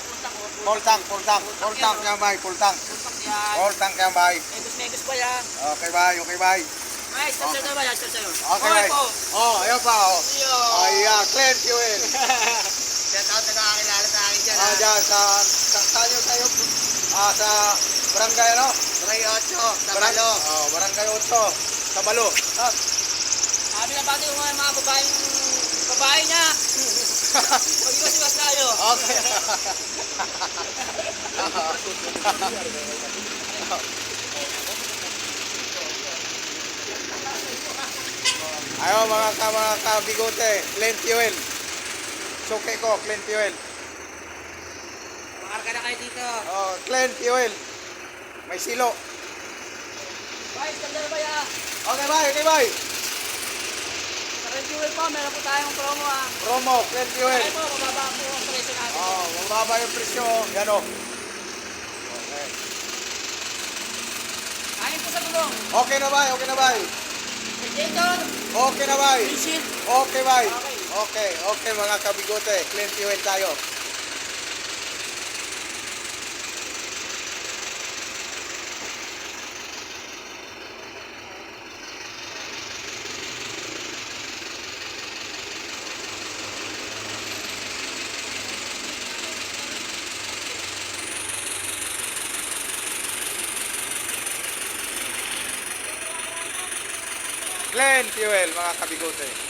full tank, full tank, full tank yan bay, full tank. Full tank yan bay. Megos-megos pa yan. Okay bay, okay bay. Ay, stop sa'yo ba? Stop sa'yo. Okay bay. Oh, ayan pa oh. Ayan, clear fuel. Shout out nagkakilala sa akin dyan. Ah, dyan sa, sa, yun tayo? Ah, sa barangay ano? Tray 8, sa Barang- Balo. Oh, barangay 8, sa Balo. Ah, Sabi na pati yung mga babae babae niya. Tayo. okay. Ayaw mga ka mga kabigote, clean fuel. Suke ko, clean fuel. Makarga na kayo dito. Oh, clean fuel. May silo. Bye, stop sa'yo ba yan? Okay, bye, okay, bye. Sa Renewal po, meron po tayong promo ah. Promo, clean fuel. Ay po, mababa po. Oh, mababa yung presyo. Yan o. Okay. Anin po sa tulong. Okay na ba? Okay na ba? Radiator, Okay na ba? windshield. Okay ba? Okay. Okay, okay mga kabigote. Clean fuel tayo. Clean fuel mga kabigote.